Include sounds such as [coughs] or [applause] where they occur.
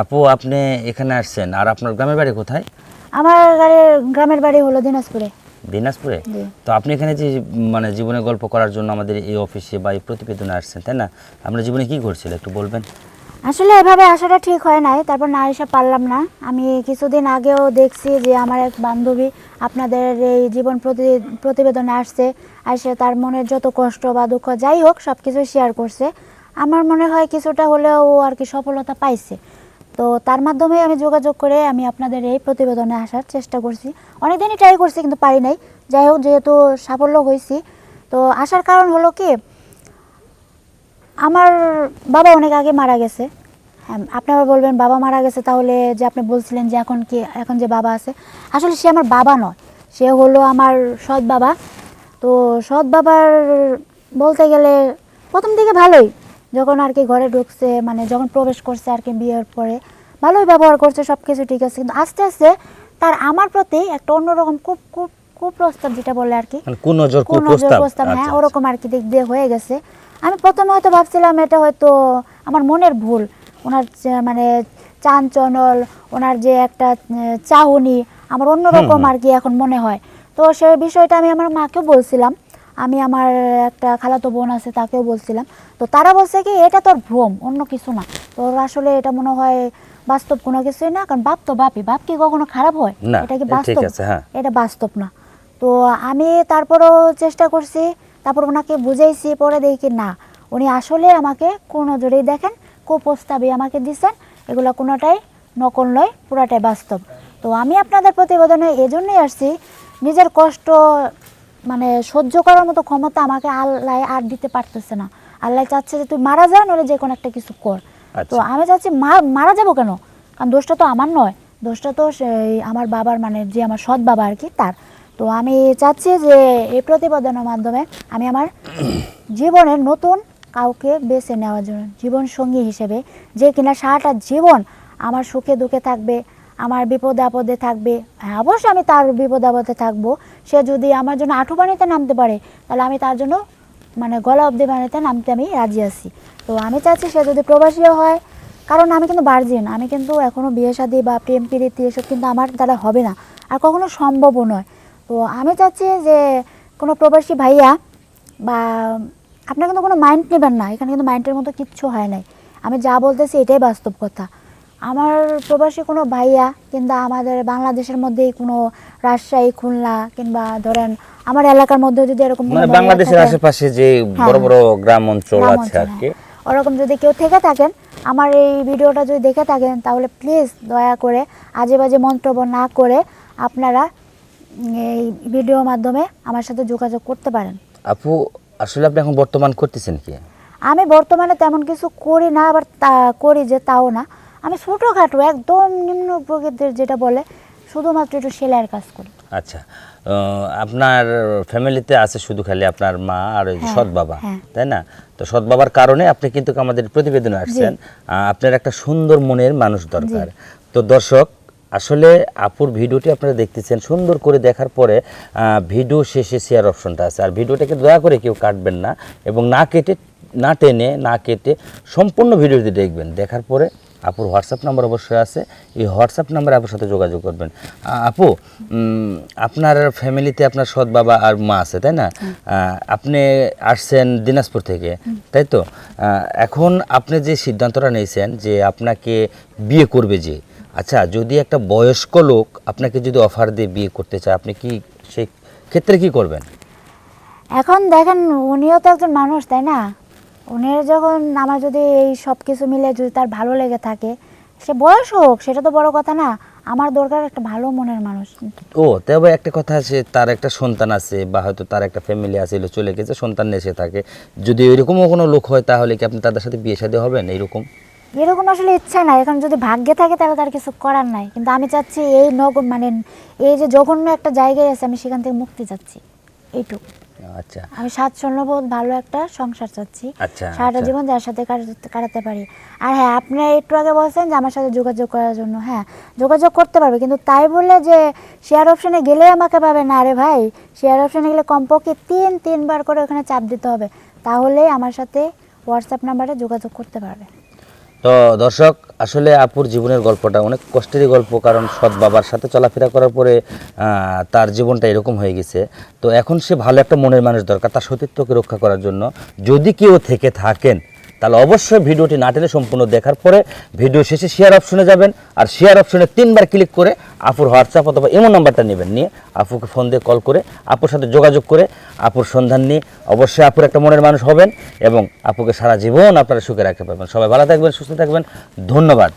আপু আপনি এখানে আসছেন। আর আপনার গ্রামের বাড়ি কোথায়? আমার গ্রামের বাড়ি হলো দিনাজপুরে। দিনাজপুরে? তো আপনি এখানে যে মানে জীবনে গল্প করার জন্য আমাদের এই অফিসে বা এই প্রতিবেদনে আসছেন তাই না? আপনার জীবনে কি ঘটছিল একটু বলবেন? আসলে এভাবে আসাটা ঠিক হয় নাই তারপর না এসে পারলাম না। আমি কিছুদিন আগেও দেখছি যে আমার এক বান্ধবী আপনাদের এই জীবন প্রতি প্রতিবেদনে আসছে আসে তার মনের যত কষ্ট বা দুঃখ যাই হোক সব কিছু শেয়ার করছে। আমার মনে হয় কিছুটা হলেও ও আর কি সফলতা পাইছে। তো তার মাধ্যমে আমি যোগাযোগ করে আমি আপনাদের এই প্রতিবেদনে আসার চেষ্টা করছি। অনেকদিনই ট্রাই করছি কিন্তু পারি নাই। যাই হোক, যেহেতু সাফল্য হয়েছি তো আসার কারণ হলো কি, আমার বাবা অনেক আগে মারা গেছে। হ্যাঁ আপনারা বলবেন, বাবা মারা গেছে? তাহলে যে আপনি বলছিলেন যে এখন কি, এখন যে বাবা আছে, আসলে সে আমার বাবা নয়। সে হলো আমার সৎ বাবা। তো সৎ বাবার বলতে গেলে প্রথম দিকে ভালোই যখন আর কি ঘরে ঢুকছে মানে যখন প্রবেশ করছে আর কি বিয়ের পরে ভালোই ব্যবহার করছে সব কিছু ঠিক আছে। কিন্তু আস্তে আস্তে তার আমার প্রতি একটা অন্যরকম খুব খুব কুপ্রস্তাব যেটা বলে আর কি মানে কোন নজর কোন কুপ্রস্তাব প্রস্তাব হ্যাঁ আচ্ছা, ওরকম আর কি দিক দিয়ে হয়ে গেছে। আমি প্রথমে হয়তো ভাবছিলাম এটা হয়তো আমার মনের ভুল ওনার মানে চাঞ্চনল ওনার যে একটা চাহনি আমার অন্যরকম আর কি এখন মনে হয়। তো সেই বিষয়টা আমি আমার মাকেও বলছিলাম আমি আমার একটা খালাতো বোন আছে তাকেও বলছিলাম। তো তারা বলছে কি এটা তোর ভ্রম অন্য কিছু না। তোর আসলে এটা মনে হয় বাস্তব কোনো কিছুই না কারণ বাপ তো বাপই। বাপ কি কখনো খারাপ হয়? এটা কি বাস্তব? হ্যাঁ। এটা বাস্তব না। তো আমি তারপরও চেষ্টা করছি তারপর ওনাকে বুঝাইছি পরে দেখি না। উনি আসলে আমাকে কোন নজরেই দেখেন কুপ্রস্তাবে আমাকে দিচ্ছেন এগুলো কোনোটাই নকল নয় পুরাটাই বাস্তব। তো আমি আপনাদের প্রতিবেদনে এজন্যই আসছি নিজের কষ্ট মানে সহ্য করার মতো ক্ষমতা আমাকে আল্লাহ আর দিতে পারতেছে না। আল্লাহ চাচ্ছে যে তুই মারা যা নলে যে কোনো একটা কিছু কর। তো আচ্ছা। আমি চাচ্ছি মারা যাব কেন? কারণ দোষটা তো আমার নয়। দোষটা তো সেই আমার বাবার মানে যে আমার সৎ বাবা আর কি তার। তো আমি চাচ্ছি যে এই প্রতিবেদনের মাধ্যমে আমি আমার [coughs] জীবনের নতুন কাউকে বেছে নেওয়ার জন্য জীবন সঙ্গী হিসেবে যে কিনা সারাটা জীবন আমার সুখে দুঃখে থাকবে আমার বিপদে আপদে থাকবে। হ্যাঁ অবশ্যই আমি তার বিপদ আপদে থাকব। সে যদি আমার জন্য আঁঠু পানিতে নামতে পারে, তাহলে আমি তার জন্য মানে গলা অব্দি পানিতে নামতে আমি রাজি আছি। তো আমি চাচ্ছি সে যদি প্রবাসীও হয়, কারণ আমি কিন্তু বার্জিন আমি কিন্তু এখনও বিয়ে শাদী বা প্রেম প্রীতি এসব কিন্তু আমার দ্বারা হবে না, আর কখনো সম্ভবও নয়। তো আমি চাচ্ছি যে কোনো প্রবাসী ভাইয়া বা আপনার কিন্তু কোনো মাইন্ড নেবেন না, এখানে কিন্তু মাইন্ডের মতো কিচ্ছু হয় নাই। আমি যা বলতেছি এটাই বাস্তব কথা। আমার প্রবাসী কোনো ভাইয়া কিংবা আমাদের বাংলাদেশের মধ্যেই কোনো রাজশাহী খুলনা কিংবা ধরেন আমার এলাকার মধ্যে যদি এরকম মানে বাংলাদেশের আশেপাশে যে হ্যাঁ, বড় বড় গ্রাম অঞ্চল আছে আর কি। হ্যাঁ। ওরকম যদি কেউ থেকে থাকেন আমার এই ভিডিওটা যদি দেখে থাকেন তাহলে প্লিজ দয়া করে আজে বাজে মন্তব্য না করে আপনারা এই ভিডিওর মাধ্যমে আমার সাথে যোগাযোগ করতে পারেন। আপু আসলে আপনি এখন বর্তমান করতেছেন কি? আমি বর্তমানে তেমন কিছু করি না আবার করি যে তাও না। আমি ছোটোখাটো একদম নিম্ন প্রকৃতির যেটা বলে শুধুমাত্র একটু সেলাইয়ের কাজ করি। আচ্ছা আপনার ফ্যামিলিতে আছে শুধু খালি আপনার মা আর ওই হ্যাঁ, সৎ বাবা হ্যাঁ। তাই না? তো সৎ বাবার কারণে আপনি কিন্তু আমাদের প্রতিবেদনে আসছেন। আপনার একটা সুন্দর মনের মানুষ দরকার। তো দর্শক আসলে আপুর ভিডিওটি আপনারা দেখতেছেন সুন্দর করে দেখার পরে ভিডিও শেষে শেয়ার অপশনটা আছে। আর ভিডিওটাকে দয়া করে কেউ কাটবেন না এবং না কেটে না টেনে না কেটে সম্পূর্ণ ভিডিওটি দেখবেন। দেখার পরে আপুর হোয়াটসঅ্যাপ নাম্বার অবশ্যই আছে। এই হোয়াটসঅ্যাপ নাম্বারে আপুর সাথে যোগাযোগ করবেন। আপু আপনার ফ্যামিলিতে আপনার সৎ বাবা আর মা আছে তাই না? আপনি আসছেন দিনাজপুর থেকে তাই তো? এখন আপনি যে সিদ্ধান্তটা নিয়েছেন যে আপনাকে বিয়ে করবে যে আচ্ছা যদি একটা বয়স্ক লোক আপনাকে যদি অফার দিয়ে বিয়ে করতে চায় আপনি কি সেই ক্ষেত্রে কি করবেন? এখন দেখেন উনিও তো একজন মানুষ তাই না? উনির যখন আমার যদি এই সব কিছু মিলে যদি তার ভালো লেগে থাকে সে বয়স হোক সেটা তো বড় কথা না আমার দরকার একটা ভালো মনের মানুষ। ও তবে একটা কথা আছে তার একটা সন্তান আছে বা হয়তো তার একটা ফ্যামিলি আছে চলে গেছে সন্তান এসে থাকে। যদি এরকমও কোনো লোক হয় তাহলে কি আপনি তাদের সাথে বিয়ে শাদী হবেন এইরকম? এরকম আসলে ইচ্ছা নাই এখন যদি ভাগ্যে থাকে তাহলে তার কিছু করার নাই। কিন্তু আমি চাচ্ছি এই নগর মানে এই যে জঘন্য একটা জায়গায় আছে আমি সেখান থেকে মুক্তি চাচ্ছি এইটুকু। আচ্ছা। আমি স্বাচ্ছন্দ্যবোধ ভালো একটা সংসার চাচ্ছি। আচ্ছা, সারাটা আচ্ছা। জীবন যার সাথে কাটাতে পারি। আর হ্যাঁ আপনি একটু আগে বলছেন যে আমার সাথে যোগাযোগ করার জন্য। হ্যাঁ যোগাযোগ করতে পারবে। কিন্তু তাই বলে যে শেয়ার অপশনে গেলে আমাকে পাবে না রে ভাই। শেয়ার অপশনে গেলে কমপক্ষে তিন তিনবার করে ওখানে চাপ দিতে হবে। তাহলেই আমার সাথে হোয়াটসঅ্যাপ নাম্বারে যোগাযোগ করতে পারবে। তো দর্শক আসলে আপুর জীবনের গল্পটা অনেক কষ্টেরই গল্প, কারণ সৎ বাবার সাথে চলাফেরা করার পরে তার জীবনটা এরকম হয়ে গেছে। তো এখন সে ভালো একটা মনের মানুষ দরকার, তার সতীত্বকে রক্ষা করার জন্য। যদি কেউ থেকে থাকেন তাহলে অবশ্যই ভিডিওটি না টেনে সম্পূর্ণ দেখার পরে ভিডিও শেষে শেয়ার অপশনে যাবেন আর শেয়ার অপশনে তিনবার ক্লিক করে আপুর হোয়াটসঅ্যাপ অথবা এমন নাম্বারটা নেবেন। নিয়ে আপুকে ফোন দিয়ে কল করে আপুর সাথে যোগাযোগ করে আপুর সন্ধান নিয়ে অবশ্যই আপুর একটা মনের মানুষ হবেন এবং আপুকে সারা জীবন আপনারা সুখে রাখতে পারবেন। সবাই ভালো থাকবেন, সুস্থ থাকবেন। ধন্যবাদ।